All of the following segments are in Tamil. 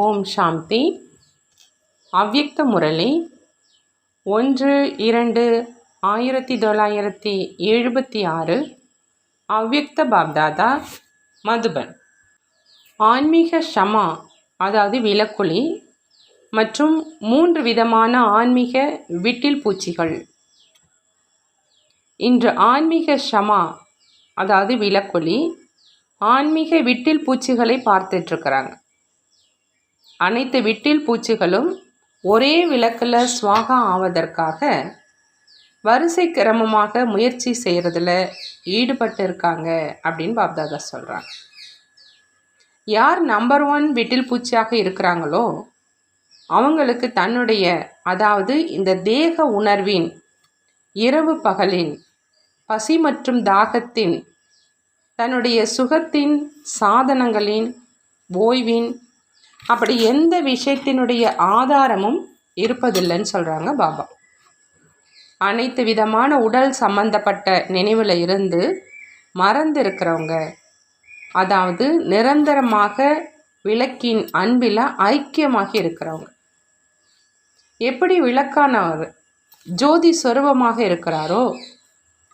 ஓம் சாந்தி. அவ்யக்த முரளி. ஒன்று இரண்டு ஆயிரத்தி தொள்ளாயிரத்தி எழுபத்தி ஆறு. அவ்யக்த பாப்தாதா மதுபன். ஆன்மீக ஷமா அதாவது விளக்குலி மற்றும் மூன்று விதமான ஆன்மீக விட்டில் பூச்சிகள். இன்று ஆன்மீக ஷமா அதாவது விளக்கொலி ஆன்மீக விட்டில் பூச்சிகளை பார்த்துட்ருக்குறாங்க அனைத்து விட்டில் பூச்சிகளும் ஒரே விளக்கில் சுவாகா ஆவதற்காக வரிசை கிரமமாக முயற்சி செய்கிறதுல ஈடுபட்டு இருக்காங்க அப்படின்னு பாப்தாதா சொல்கிறாங்க யார் நம்பர் ஒன் விட்டில் பூச்சியாக இருக்கிறாங்களோ அவங்களுக்கு தன்னுடைய அதாவது இந்த தேக உணர்வின் இரவு பகலின் பசி மற்றும் தாகத்தின் தன்னுடைய சுகத்தின் சாதனங்களின் ஓய்வின் அப்படி எந்த விஷயத்தினுடைய ஆதாரமும் இருப்பதில்லைன்னு சொல்கிறாங்க பாபா. அனைத்து விதமான உடல் சம்பந்தப்பட்ட நினைவில் இருந்து மறந்து இருக்கிறவங்க அதாவது நிரந்தரமாக விளக்கின் அன்பில் ஐக்கியமாகி இருக்கிறவங்க. எப்படி விளக்கானவர்? ஜோதி சொருபமாக இருக்கிறாரோ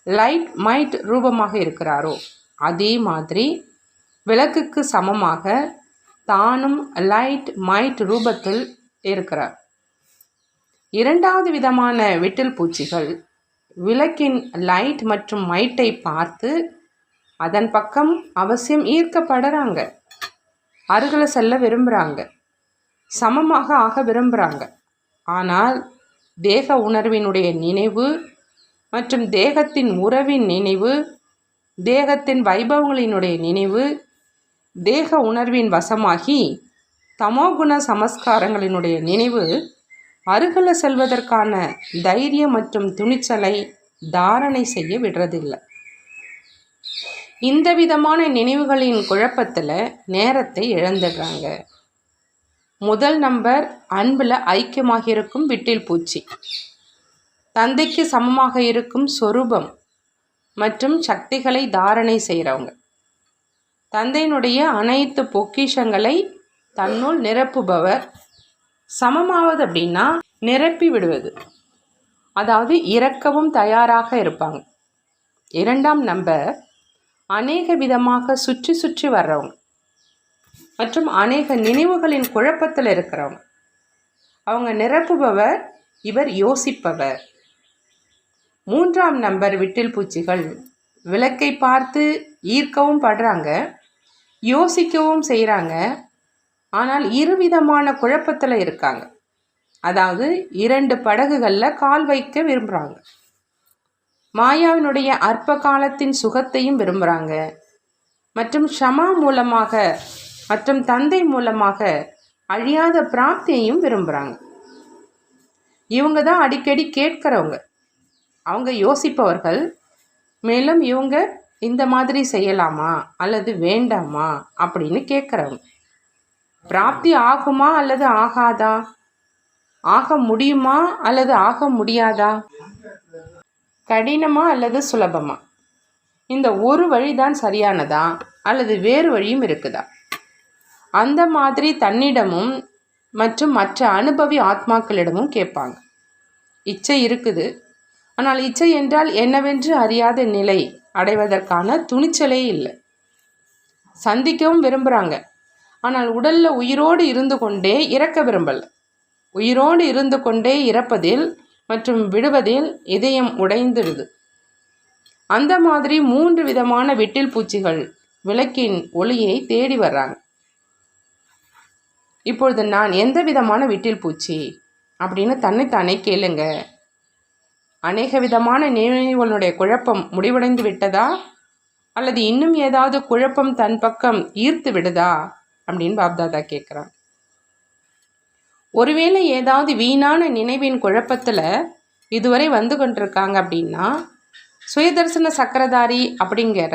லைட் மைட் ரூபமாக இருக்கிறாரோ அதே மாதிரி விளக்குக்கு சமமாக தானும் லைட் மைட் ரூபத்தில் இருக்கிறார். இரண்டாவது விதமான விட்டில் பூச்சிகள் விளக்கின் லைட் மற்றும் மைட்டை பார்த்து அதன் பக்கம் அவசியம் ஈர்க்கப்படுறாங்க. அருகில் செல்ல விரும்புகிறாங்க சமமாக ஆக விரும்புகிறாங்க ஆனால் தேக உணர்வினுடைய நினைவு மற்றும் தேகத்தின் உறவின் நினைவு தேகத்தின் வைபவங்களினுடைய நினைவு தேக உணர்வின் வசமாகி தமோகுண சமஸ்காரங்களினுடைய நினைவு அருகில் செல்வதற்கான தைரியம் மற்றும் துணிச்சலை தாரணை செய்ய விடுறதில்லை. இந்த விதமான நினைவுகளின் குழப்பத்தில் நேரத்தை இழந்துடுறாங்க. முதல் நம்பர் அன்பில் ஐக்கியமாக இருக்கும் விட்டில் பூச்சி. தந்தைக்கு சமமாக இருக்கும் சொரூபம் மற்றும் சக்திகளை தாரணை செய்கிறவங்க தந்தையினுடைய அனைத்து பொக்கிஷங்களை தன்னுள் நிரப்புபவர். சமமாவது அப்படின்னா நிரப்பி விடுவது. அதாவது இறக்கவும் தயாராக இருப்பாங்க. இரண்டாம் நம்பர் அநேக விதமாக சுற்றி சுற்றி வர்றவங்க மற்றும் அநேக நினைவுகளின் குழப்பத்தில் இருக்கிறவங்க. அவங்க நிரப்புபவர் இவர் யோசிப்பவர். மூன்றாம் நம்பர் விட்டில் பூச்சிகள். விளக்கை பார்த்து ஈர்க்கவும் படுறாங்க. யோசிக்கவும் செய்கிறாங்க ஆனால் இருவிதமான குழப்பத்தில் இருக்காங்க. அதாவது இரண்டு படகுகளில் கால் வைக்க விரும்புகிறாங்க மாயாவினுடைய அற்ப காலத்தின் சுகத்தையும் விரும்புகிறாங்க மற்றும் ஷமா மூலமாக மற்றும் தந்தை மூலமாக அழியாத பிராப்தியையும் விரும்புகிறாங்க இவங்க தான் அடிக்கடி கேட்குறவங்க. அவங்க யோசிப்பவர்கள். மேலும் இவங்க இந்த மாதிரி செய்யலாமா? அல்லது வேண்டாமா? அப்படின்னு கேட்குறவங்க. பிராப்தி ஆகுமா அல்லது ஆகாதா? ஆக முடியுமா அல்லது ஆக முடியாதா? கடினமா அல்லது சுலபமா? இந்த ஒரு வழிதான் சரியானதா? அல்லது வேறு வழியும் இருக்குதா? அந்த மாதிரி தன்னிடமும் மற்றும் மற்ற அனுபவி ஆத்மாக்களிடமும் கேட்பாங்க. இச்சை இருக்குது. ஆனால் இச்சை என்றால் என்னவென்று அறியாத நிலை. அடைவதற்கான துணிச்சலே இல்லை. சந்திக்கவும் விரும்புகிறாங்க ஆனால் உடலில் உயிரோடு இருந்து கொண்டே இறக்க விரும்பலை. உயிரோடு இருந்து கொண்டே இறப்பதில் மற்றும் விடுவதில் இதயம் உடைந்துடுது. அந்த மாதிரி மூன்று விதமான விட்டில் பூச்சிகள் விளக்கின் ஒளியை தேடி வர்றாங்க. இப்பொழுது நான் எந்த விதமான விட்டில் பூச்சி அப்படின்னு தன்னைத்தானே கேளுங்க. அநேக விதமான நினைவுகளுடைய குழப்பம் முடிவடைந்து விட்டதா? அல்லது இன்னும் ஏதாவது குழப்பம் தன் பக்கம் ஈர்த்து விடுதா? அப்படின்னு பாப்தாதா கேட்குறான் ஒருவேளை ஏதாவது வீணான நினைவின் குழப்பத்தில் இதுவரை வந்து கொண்டிருக்காங்க அப்படின்னா சுயதர்சன சக்கரதாரி அப்படிங்கிற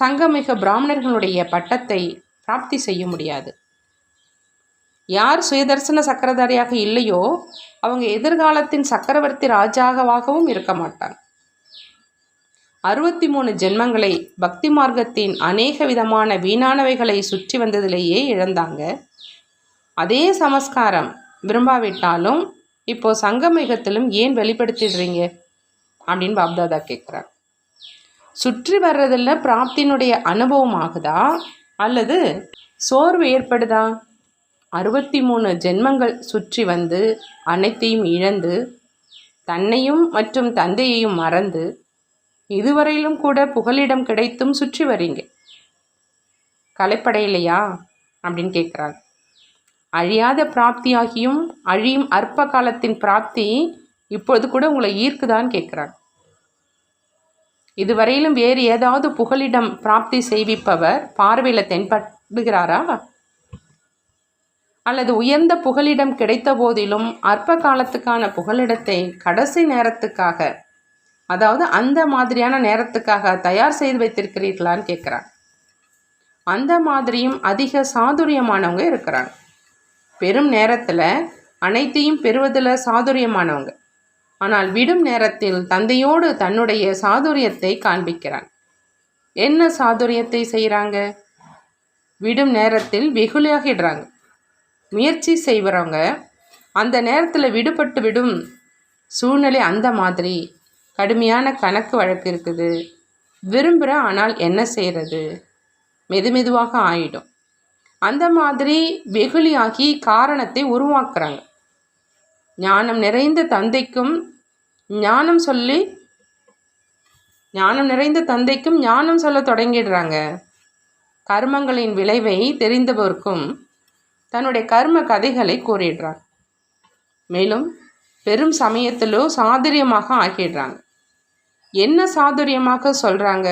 சங்கமிக பிராமணர்களுடைய பட்டத்தை பிராப்தி செய்ய முடியாது. யார் சுயதர்சன சக்கரதாரியாக இல்லையோ அவங்க எதிர்காலத்தின் சக்கரவர்த்தி ராஜாகவாகவும் இருக்க மாட்டாங்க. அறுபத்தி மூணு ஜென்மங்களை பக்தி மார்க்கத்தின் அநேக விதமான வீணானவைகளை சுற்றி வந்ததிலேயே இழந்தாங்க. அதே சமஸ்காரம் விரும்பாவிட்டாலும் இப்போ சங்கமேகத்திலும் ஏன் வெளிப்படுத்திடுறீங்க? அப்படின்னு பாப்தாதா கேட்குறார் சுற்றி வர்றதில் பிராப்தியினுடைய அனுபவம் ஆகுதா? அல்லது சோர்வு ஏற்படுதா? அறுபத்தி மூணு ஜென்மங்கள் சுற்றி வந்து அனைத்தையும் இழந்து தன்னையும் மற்றும் தந்தையையும் மறந்து இதுவரையிலும் கூட புகலிடம் கிடைத்தும் சுற்றி வரீங்க. கலைப்படையிலையா அப்படின்னு கேட்குறாங்க அழியாத பிராப்தியாகியும் அழியும் அற்ப காலத்தின் பிராப்தி இப்பொழுது கூட உங்களை ஈர்க்குதான்னு கேட்குறாங்க இதுவரையிலும் வேறு ஏதாவது புகலிடம் பிராப்தி செய்விப்பவர் பார்வையில் தென்படுகிறாரா? அல்லது உயர்ந்த புகலிடம் கிடைத்த போதிலும் அற்ப காலத்துக்கான புகலிடத்தை கடைசி நேரத்துக்காக அதாவது அந்த மாதிரியான நேரத்துக்காக தயார் செய்து வைத்திருக்கிறீர்களான்னு கேட்குறாங்க அந்த மாதிரியும் அதிக சாதுரியமானவங்க இருக்கிறாங்க. பெரும் நேரத்தில் அனைத்தையும் பெறுவதில் சாதுரியமானவங்க. ஆனால் விடும் நேரத்தில் தந்தையோடு தன்னுடைய சாதுரியத்தை காண்பிக்கிறான். என்ன சாதுரியத்தை செய்கிறாங்க விடும் நேரத்தில் வெகுளியாகிடுறாங்க. முயற்சி செய்கிறவங்க அந்த நேரத்தில் விடுபட்டு விடும் சூழ்நிலை அந்த மாதிரி. கடுமையான கணக்கு வழக்கு இருக்குது. விரும்புகிற ஆனால் என்ன செய்கிறது மெதுமெதுவாக ஆயிடும். அந்த மாதிரி வெகுளியாகி காரணத்தை உருவாக்குறாங்க. ஞானம் நிறைந்த தந்தைக்கும் ஞானம் சொல்லி ஞானம் நிறைந்த தந்தைக்கும் ஞானம் சொல்ல தொடங்கிடுறாங்க. கர்மங்களின் விளைவை தெரிந்தவருக்கும் தன்னுடைய கர்ம கதைகளை கூறிடுறாங்க மேலும் பெரும் சமயத்திலோ சாதுரியமாக ஆகிடுறாங்க. என்ன சாதுரியமாக சொல்கிறாங்க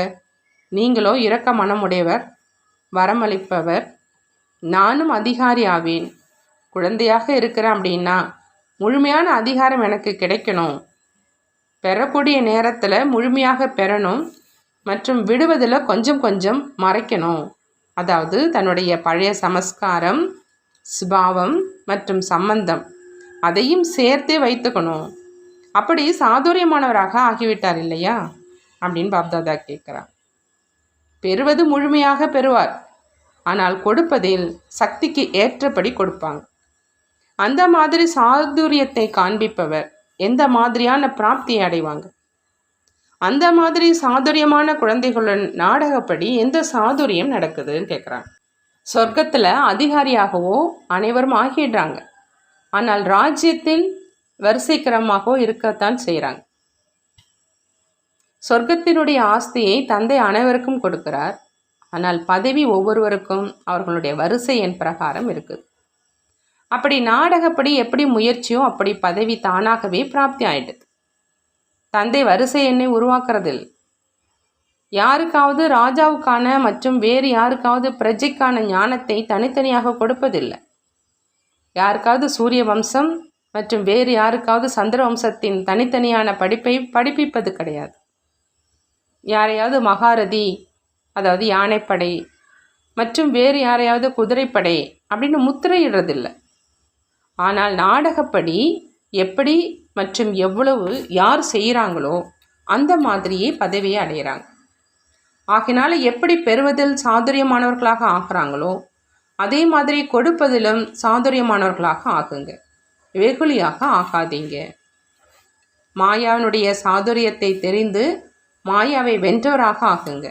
நீங்களோ இரக்க மனமுடையவர் வரமளிப்பவர் நானும் அதிகாரி ஆவேன். குழந்தையாக இருக்கிறேன் அப்படின்னா முழுமையான அதிகாரம் எனக்கு கிடைக்கணும். பெறக்கூடிய நேரத்தில் முழுமையாக பெறணும் மற்றும் விடுவதில் கொஞ்சம் கொஞ்சம் மறைக்கணும். அதாவது தன்னுடைய பழைய சமஸ்காரம் சுபாவம் மற்றும் சம்பந்தம் அதையும் சேர்த்தே வைத்துக்கணும். அப்படி சாதுரியமானவராக ஆகிவிட்டார் இல்லையா? அப்படின்னு பாப்தாதா கேட்குறார். பெறுவது முழுமையாக பெறுவார். ஆனால் கொடுப்பதில் சக்திக்கு ஏற்றபடி கொடுப்பாங்க. அந்த மாதிரி சாதுரியத்தை காண்பிப்பவர் எந்த மாதிரியான பிராப்தியை அடைவாங்க? அந்த மாதிரி சாதுரியமான குழந்தைகளுடன் நாடகப்படி எந்த சாதுரியம் நடக்குதுன்னு கேட்குறாங்க. சொர்க்கத்தில் அதிகாரியாகவோ அனைவரும் ஆகிடுறாங்க. ஆனால் ராஜ்யத்தில் வரிசைக்கிரமாகவோ இருக்கத்தான் செய்கிறாங்க சொர்க்கத்தினுடைய ஆஸ்தியை தந்தை அனைவருக்கும் கொடுக்கிறார். ஆனால் பதவி ஒவ்வொருவருக்கும் அவர்களுடைய வரிசை என் பிரகாரம் இருக்குது. அப்படி நாடகப்படி எப்படி முயற்சியோ அப்படி பதவி தானாகவே பிராப்தி ஆயிடுது. தந்தை வரிசை எண்ணை உருவாக்குறதில்லை யாருக்காவது ராஜாவுக்கான மற்றும் வேறு யாருக்காவது பிரஜைக்கான ஞானத்தை தனித்தனியாக கொடுப்பதில்லை. யாருக்காவது சூரிய வம்சம் மற்றும் வேறு யாருக்காவது சந்திர வம்சத்தின் தனித்தனியான படிப்பை படிப்பிப்பது கிடையாது. யாரையாவது மகாரதி அதாவது யானைப்படை மற்றும் வேறு யாரையாவது குதிரைப்படை அப்படின்னு முத்திரையிடுறதில்லை. ஆனால் நாடகப்படி எப்படி மற்றும் எவ்வளவு யார் செய்கிறாங்களோ அந்த மாதிரியே பதவியை அடைகிறாங்க ஆகினால எப்படி பெறுவதில் சாதுரியமானவர்களாக ஆகிறாங்களோ அதே மாதிரி கொடுப்பதிலும் சாதுரியமானவர்களாக ஆகுங்க. வெகுளியாக ஆகாதீங்க. மாயாவினுடைய சாதுரியத்தை தெரிந்து மாயாவை வென்றவராக ஆகுங்க.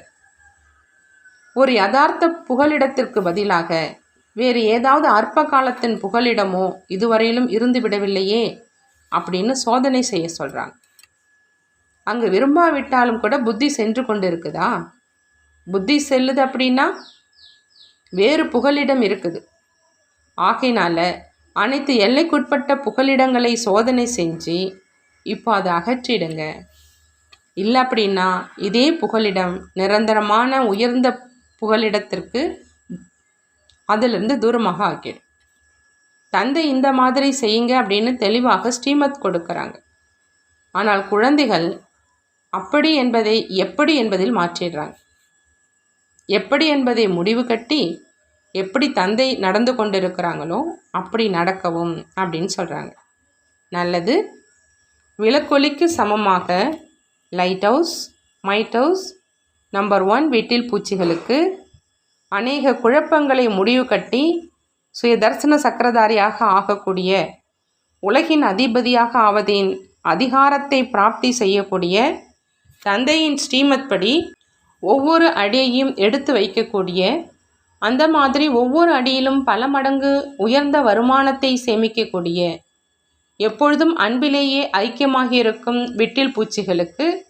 ஒரு யதார்த்த புகலிடத்திற்கு பதிலாக வேறு ஏதாவது அற்ப காலத்தின் புகலிடமோ இதுவரையிலும் இருந்து விடவில்லையே அப்படின்னு சோதனை செய்ய சொல்கிறாங்க அங்கு விரும்பாவிட்டாலும் கூட புத்தி சென்று கொண்டு இருக்குதா புத்தி செல்லுது அப்படின்னா வேறு புகலிடம் இருக்குது. ஆகையினால அனைத்து எல்லைக்குட்பட்ட புகலிடங்களை சோதனை செஞ்சு இப்போ அதை அகற்றிடுங்க. இல்லை அப்படின்னா இதே புகலிடம் நிரந்தரமான உயர்ந்த புகலிடத்திற்கு அதிலிருந்து தூரமாக ஆக்கிடும். தந்தை இந்த மாதிரி செய்யுங்க அப்படின்னு தெளிவாக ஸ்ரீமத் கொடுக்குறாங்க. ஆனால் குழந்தைகள் அப்படி என்பதை எப்படி என்பதில் மாற்றிடுறாங்க. எப்படி என்பதை முடிவு கட்டி எப்படி தந்தை நடந்து கொண்டிருக்கிறாங்களோ அப்படி நடக்கவும் அப்படின்னு சொல்கிறாங்க நல்லது. விளக்கொலிக்கு சமமாக light house might house number one வீட்டில் பூச்சிகளுக்கு அநேக குழப்பங்களை முடிவு கட்டி சுயதர்சன சக்கரதாரியாக ஆகக்கூடிய உலகின் அதிபதியாக ஆவதின் அதிகாரத்தை பிராப்தி செய்யக்கூடிய தந்தையின் ஸ்ரீமத் படி ஒவ்வொரு அடியையும் எடுத்து வைக்கக்கூடிய அந்த மாதிரி ஒவ்வொரு அடியிலும் பல மடங்கு உயர்ந்த வருமானத்தை சேமிக்கக்கூடிய எப்பொழுதும் அன்பிலேயே ஐக்கியமாக இருக்கும் விட்டில் பூச்சிகளுக்கு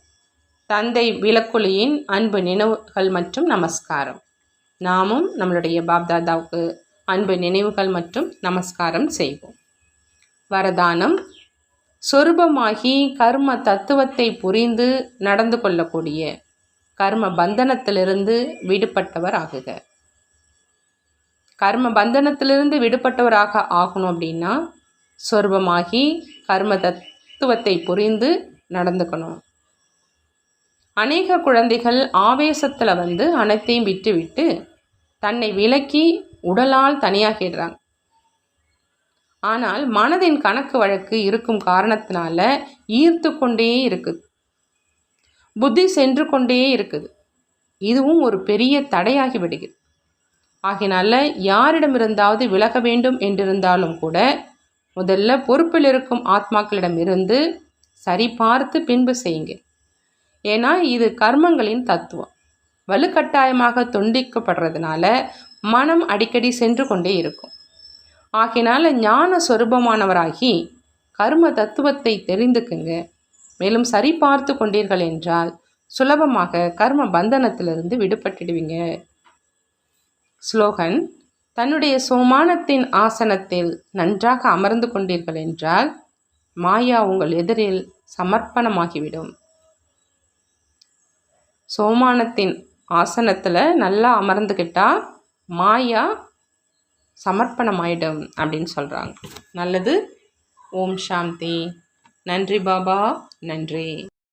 தந்தை விளக்குலியின் அன்பு நினைவுகள் மற்றும் நமஸ்காரம். நாமும் நம்மளுடைய பாப்தாதாவுக்கு அன்பு நினைவுகள் மற்றும் நமஸ்காரம் செய்வோம். வரதானம் சொரூபமாகி கர்ம தத்துவத்தை புரிந்து நடந்து கொள்ளக்கூடிய கர்ம பந்தனத்திலிருந்து விடுபட்டவர் ஆகுக. கர்ம பந்தனத்திலிருந்து விடுபட்டவராக ஆகணும் அப்படின்னா சொர்பமாகி கர்ம தத்துவத்தை புரிந்து நடந்துக்கணும். அநேக குழந்தைகள் ஆவேசத்தில் வந்து அனைத்தையும் விட்டுவிட்டு தன்னை விலக்கி உடலால் தனியாகிடுறாங்க. ஆனால் மனதின் கணக்கு வழக்கு இருக்கும் காரணத்தினால ஈர்த்து கொண்டே இருக்குது புத்தி சென்று கொண்டே இருக்குது. இதுவும் ஒரு பெரிய தடையாகி விடுகிறது. ஆகினால யாரிடமிருந்தாவது விலக வேண்டும் என்றிருந்தாலும் கூட முதல்ல பொறுப்பில் இருக்கும் ஆத்மாக்களிடம் இருந்து சரி பார்த்து பின்பு செய்யுங்க ஏன்னா இது கர்மங்களின் தத்துவம். வலுக்கட்டாயமாக துண்டிக்கப்படுறதுனால மனம் அடிக்கடி சென்று கொண்டே இருக்கும். ஆகினால ஞான சொரூபமானவராகி கர்ம தத்துவத்தை தெரிந்துக்குங்க. மேலும் சரி பார்த்து கொண்டீர்கள் என்றால் சுலபமாக கர்ம பந்தனத்திலிருந்து விடுபட்டுடுவீங்க. ஸ்லோகன் தன்னுடைய சோமானத்தின் ஆசனத்தில் நன்றாக அமர்ந்து கொண்டீர்கள் என்றால் மாயா உங்கள் எதிரில் சமர்ப்பணமாகிவிடும். சோமானத்தின் ஆசனத்தில் நல்லா அமர்ந்துக்கிட்டா மாயா சமர்ப்பணமாயிடும் அப்படின்னு சொல்கிறாங்க நல்லது. ஓம் சாந்தி. நன்றி பாபா நன்றி